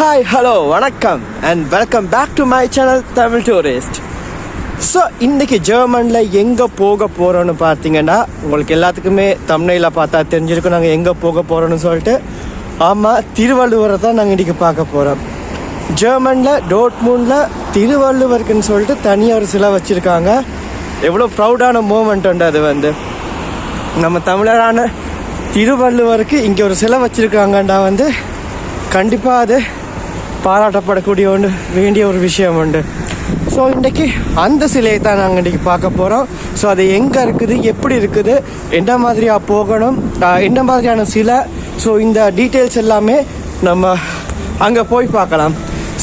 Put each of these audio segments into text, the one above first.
Hi hello வணக்கம் and welcome back to my channel Tamil tourist so இன்றைக்கி ஜெர்மனில் எங்கே போக போகிறோன்னு பார்த்தீங்கன்னா உங்களுக்கு எல்லாத்துக்குமே தமிழில் பார்த்தா தெரிஞ்சிருக்கும் நாங்கள் எங்கே போக போகிறோன்னு சொல்லிட்டு ஆமாம் திருவள்ளுவரை தான் நாங்கள் இன்றைக்கி பார்க்க போகிறோம் ஜெர்மனில் டோட்மூனில் திருவள்ளுவருக்குன்னு சொல்லிட்டு தனியாக ஒரு சிலை வச்சுருக்காங்க. எவ்வளோ ப்ரௌடான மூமெண்ட் உண்டு அது வந்து. நம்ம தமிழரான திருவள்ளுவருக்கு இங்கே ஒரு சிலை வச்சுருக்காங்கண்டா வந்து கண்டிப்பாக அது பாராட்டப்படக்கூடிய ஒன்று வேண்டிய ஒரு விஷயம் உண்டு. ஸோ இன்றைக்கி அந்த சிலையை தான் நாங்கள் இன்றைக்கி பார்க்க போகிறோம் ஸோ அது எங்கே இருக்குது எப்படி இருக்குது என்ன மாதிரியாக போகணும் என்ன மாதிரியான சிலை. ஸோ இந்த டீட்டெயில்ஸ் எல்லாமே நம்ம அங்கே போய் பார்க்கலாம்.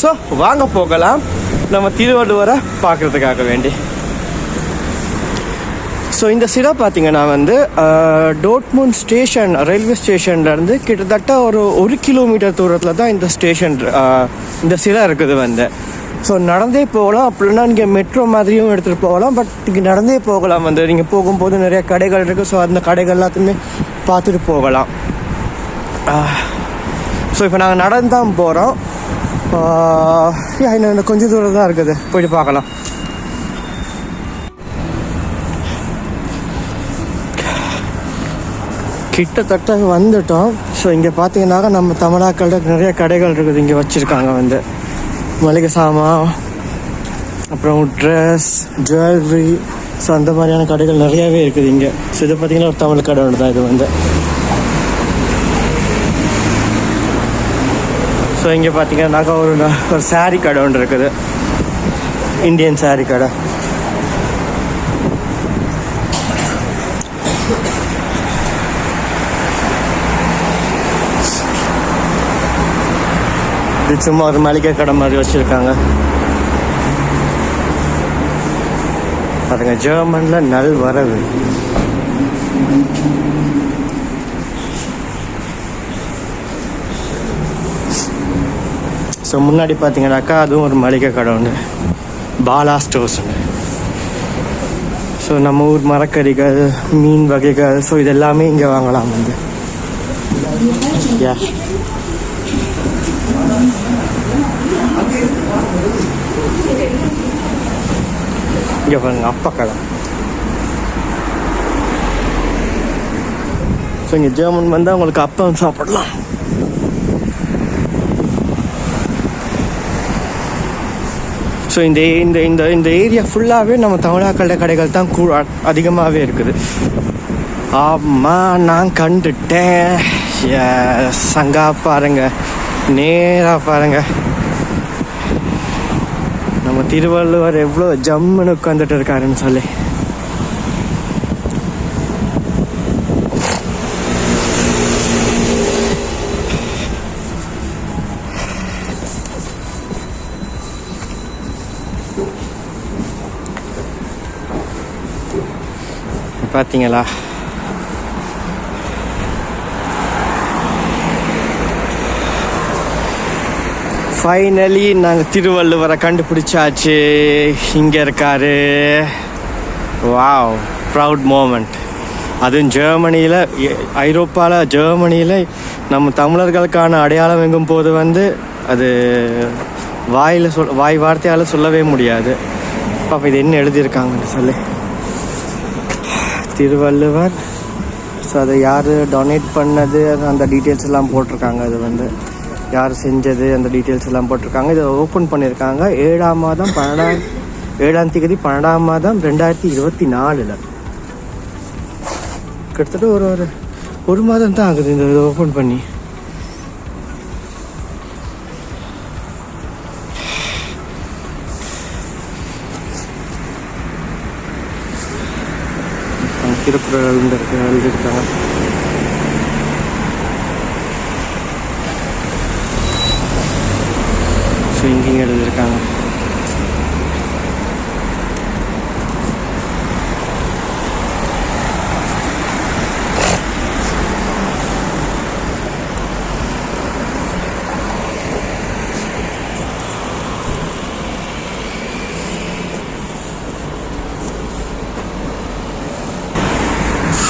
ஸோ வாங்க போகலாம். நம்ம திருவள்ளுவரை பார்க்குறதுக்காக வேண்டி. ஸோ இந்த சிலை பார்த்தீங்கன்னா வந்து டோட்மூன் ஸ்டேஷன் ரயில்வே ஸ்டேஷன்லேருந்து கிட்டத்தட்ட ஒரு ஒரு கிலோமீட்டர் தூரத்தில் தான் இந்த ஸ்டேஷன் இந்த சிலை இருக்குது வந்து. ஸோ நடந்தே போகலாம். அப்படின்னா நீங்கள் மெட்ரோ மாதிரியும் எடுத்துகிட்டு போகலாம். பட் இங்கே நடந்தே போகலாம் வந்து. நீங்கள் போகும்போது நிறைய கடைகள் இருக்குது ஸோ அந்த கடைகள் எல்லாத்தையுமே பார்த்துட்டு போகலாம். ஸோ இப்போ நாங்கள் நடந்து தான் போகிறோம் இன்னும் இன்னும் கொஞ்சம் தூரம் தான் இருக்குது. போயிட்டு பார்க்கலாம். கிட்டத்தட்ட வந்துட்டோம். ஸோ இங்கே பார்த்தீங்கன்னாக்கா நம்ம தமிழாக்களில் நிறைய கடைகள் இருக்குது. இங்கே வச்சுருக்காங்க வந்து. மளிகை சாமான் அப்புறம் ட்ரெஸ் ஜுவல்லரி ஸோ அந்த மாதிரியான கடைகள் நிறையாவே இருக்குது இங்கே. ஸோ இது பார்த்தீங்கன்னா ஒரு தமிழ் கடை ஒன்று தான் இது வந்து. ஸோ இங்கே பார்த்தீங்கன்னாக்கா ஒரு ஒரு saree கடை ஒன்று இருக்குது. இந்தியன் saree கடை. இது சும்மா ஒரு மளிகை கடை மாதிரி வச்சுருக்காங்க. பாருங்க ஜெர்மன்ல நல் வரவு. ஸோ முன்னாடி பார்த்தீங்கன்னாக்கா அதுவும் ஒரு மளிகை கடை ஒன்று பாலா ஸ்டோர்ஸ் ஸோ நம்ம ஊர் மரக்கறிகள் மீன் வகைகள் ஸோ இது எல்லாமே இங்கே வாங்கலாம் வந்து. யா இங்கே பாருங்க அப்பா கடை ஸோ இங்கே ஜெர்மன் வந்தால் உங்களுக்கு அப்பம் சாப்பிடலாம் ஸோ இந்த இந்த இந்த இந்த ஏரியா ஃபுல்லாகவே நம்ம தமிழாக்கள கடைகள் தான் கூ அதிகமாகவே இருக்குது. ஆமாம் நான் கண்டுட்டேன். சங்கா பாருங்க. நேராக பாருங்க. நம்ம திருவள்ளுவர் எவ்வளோ ஜம்முன்னு உட்காந்துட்டு இருக்காருன்னு சொல்லி. பார்த்தீங்களா ஃபைனலி நாங்கள் திருவள்ளுவரை கண்டுபிடிச்சாச்சு. இங்கே இருக்காரு. வாவ் ப்ரவுட் மூமெண்ட் அதுவும் ஜெர்மனியில் ஐரோப்பாவில் ஜெர்மனியில் நம்ம தமிழர்களுக்கான அடையாளம் எங்கும் போது வந்து அது வாயில் சொல் வாய் வார்த்தையால் சொல்லவே முடியாது. அப்போ இது என்ன எழுதியிருக்காங்கன்னு சொல்லி. திருவள்ளுவர் ஸோ அதை யார் டொனேட் பண்ணது அது அந்த டீட்டெயில்ஸ் எல்லாம் போட்டிருக்காங்க அது வந்து. யார் செஞ்சது அந்த டீட்டெயில்ஸ் எல்லாம் போட்டிருக்காங்க. இதை ஓப்பன் பண்ணியிருக்காங்க. ஏழாம் மாதம் பன்னெண்டாம் ஏழாம் தேதி பன்னெண்டாம் மாதம் ரெண்டாயிரத்தி இருபத்தி நாலில். கிட்டத்தட்ட ஒரு ஒரு ஒரு மாதம் தான் ஆகுது இந்த இதை ஓப்பன் பண்ணி. அங்க திருக்குறள் எழுந்திருக்கு எழுதியிருக்காங்க ஸோ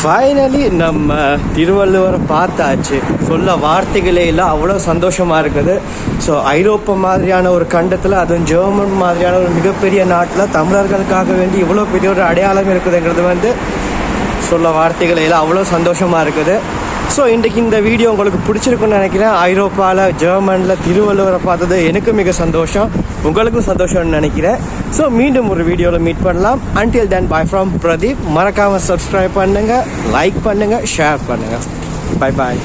ஃபைனலி நம்ம திருவள்ளுவரை பார்த்தாச்சு. சொல்ல வார்த்தைகளே இல்லை அவ்வளோ சந்தோஷமாக இருக்குது. ஸோ ஐரோப்பா மாதிரியான ஒரு கண்டத்தில் அதுவும் ஜெர்மன் மாதிரியான ஒரு மிகப்பெரிய நாட்டில் தமிழர்களுக்காக வேண்டி இவ்வளோ பெரிய ஒரு அடையாளம் இருக்குதுங்கிறது வந்து சொல்ல வார்த்தைகளே இல்லை அவ்வளோ சந்தோஷமாக இருக்குது. ஸோ இன்றைக்கு இந்த வீடியோ உங்களுக்கு பிடிச்சிருக்குன்னு நினைக்கிறேன். ஐரோப்பாவில் ஜெர்மனில் திருவள்ளுவரை பார்த்தது எனக்கு மிக சந்தோஷம். உங்களுக்கும் சந்தோஷம்னு நினைக்கிறேன். ஸோ மீண்டும் ஒரு வீடியோவில் மீட் பண்ணலாம். Until then bye from Pradeep மறக்காமல் சப்ஸ்கிரைப் பண்ணுங்கள் லைக் பண்ணுங்கள் ஷேர் பண்ணுங்கள் பை பாய்